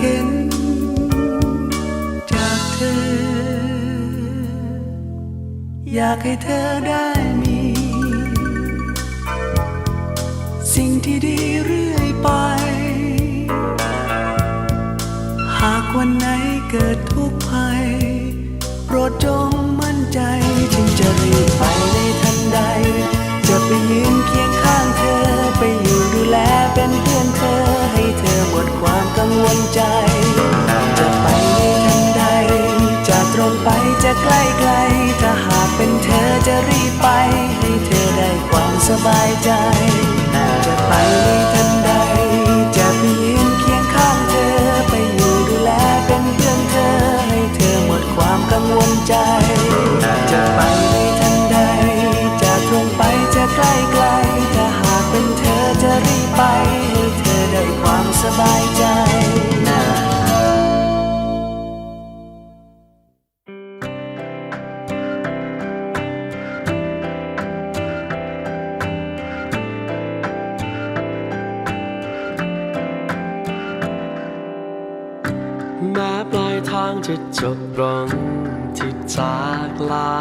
เห็นจากเธอ อยากให้เธอได้มี สิ่งที่ดีเรื่อยไป หากวันไหน สบายใจ แม้ปลายทางจะจบลงที่จากลา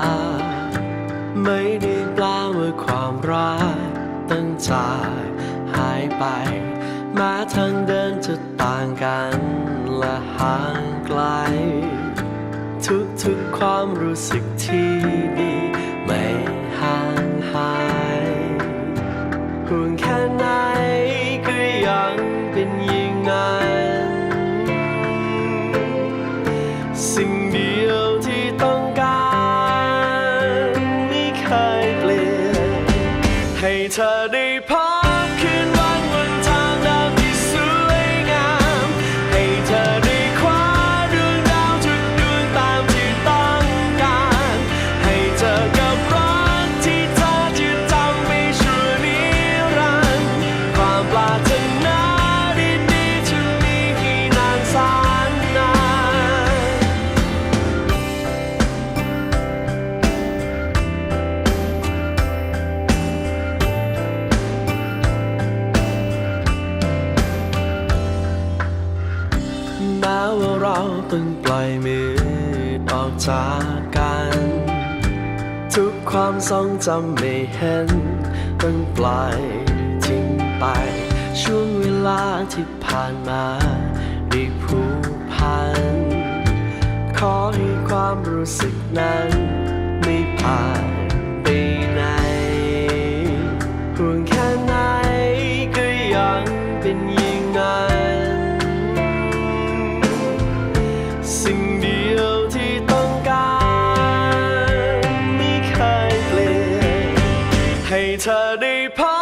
ไม่ได้เปลว่าความรักตั้งจากหายไป แม้ทางเดินจะต่างกันและห่างไกล ทุกๆความรู้สึกที่ดีไม่ห่างหายห่วงแค่ไหน จำไม่เห็นต้องปล่อยทิ้งไป ช่วงเวลาที่ผ่านมาได้ผูกพัน ขอให้ความรู้สึกนั้น ไม่ผ่านไปไหนห่วงแค่ เธอได้พัก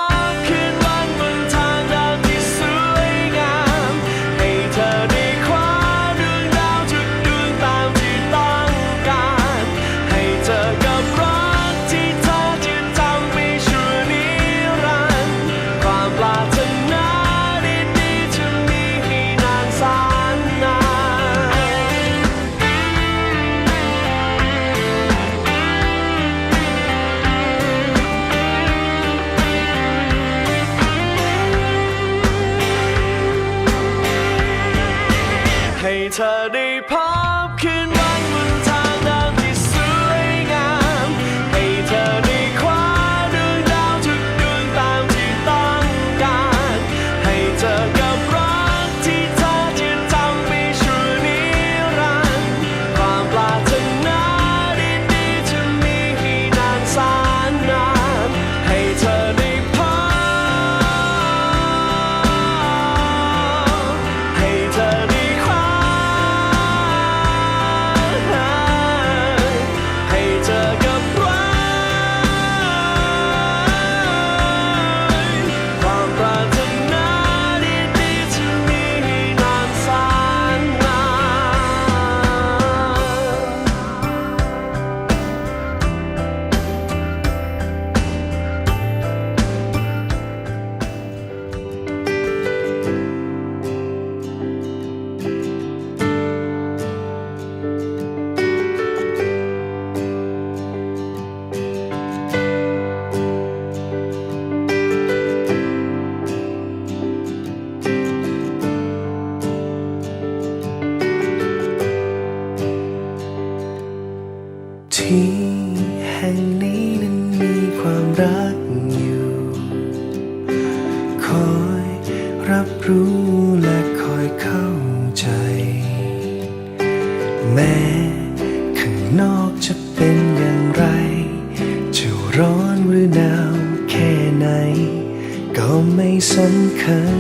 สำคัญ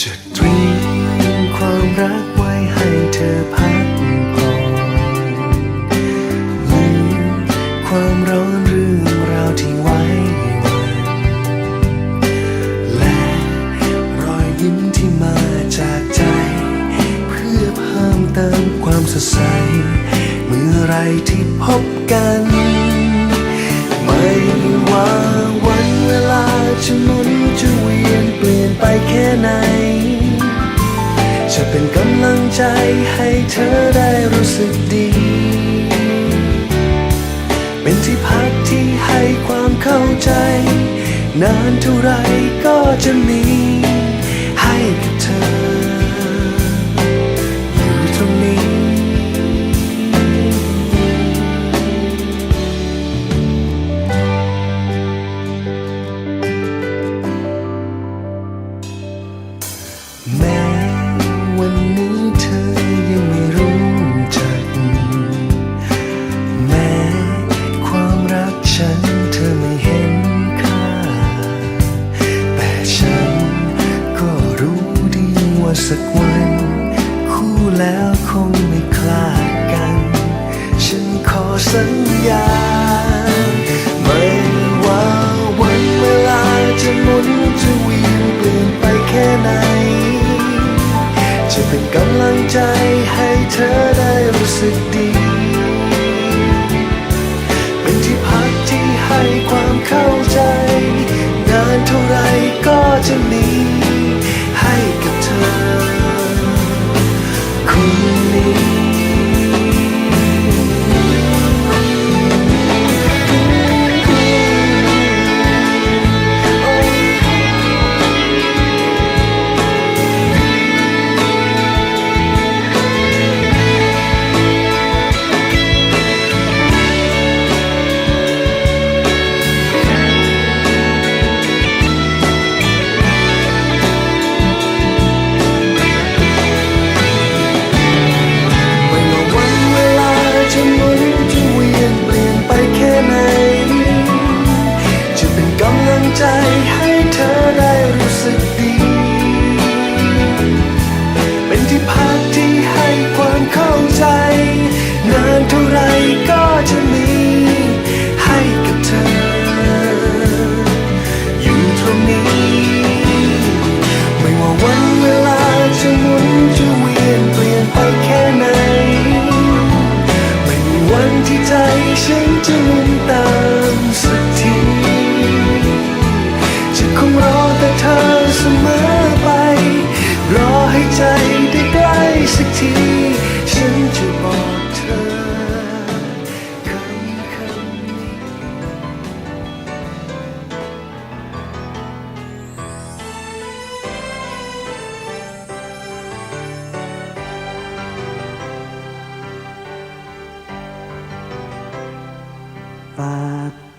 จะเตรียมความรักไว้ให้เธอพักผ่อนลืมความร้อนเรื่องราวที่ไว้วันและรอยยิ้มที่มาจากใจ เพื่อเพิ่มเติมความสดใส เมื่อไรที่พบกัน จะหมุนจะเวียนเปลี่ยนไปแค่ไหน จะเป็นกำลังใจให้เธอได้รู้สึกดี เป็นที่พักที่ให้ความเข้าใจ นานเท่าไรก็จะมี สัญญา ไม่ว่าวันเวลาจะหมุนจะวียนเปลี่ยนไปแค่ไหน จะเป็นกำลังใจให้เธอได้รู้สึก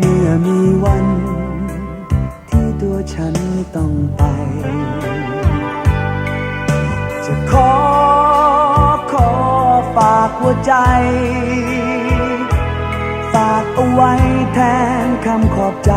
เมื่อมีวัน ที่ตัวฉันต้องไป จะขอขอฝากหัวใจ ฝากเอาไว้แทนคำขอบใจ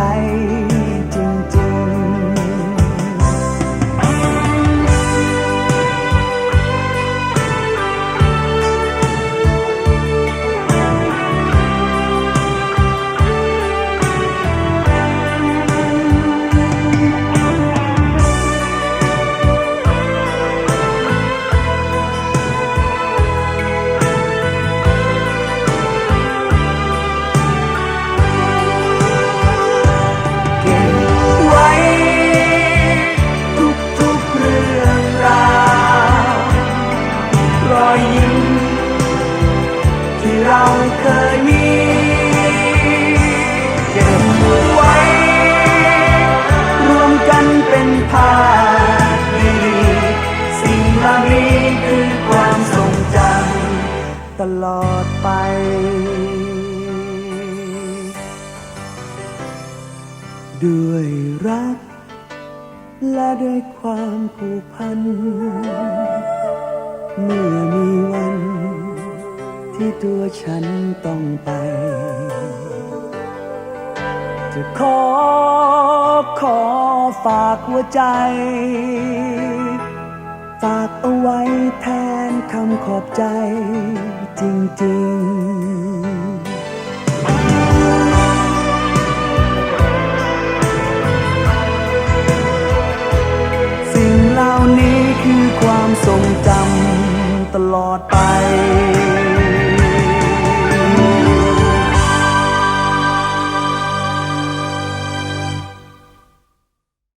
ด้วยความผูกพัน เมื่อมีวัน ที่ตัวฉันต้องไป จะขอขอฝากหัวใจ ฝากเอาไว้แทนคำขอบใจจริง ๆ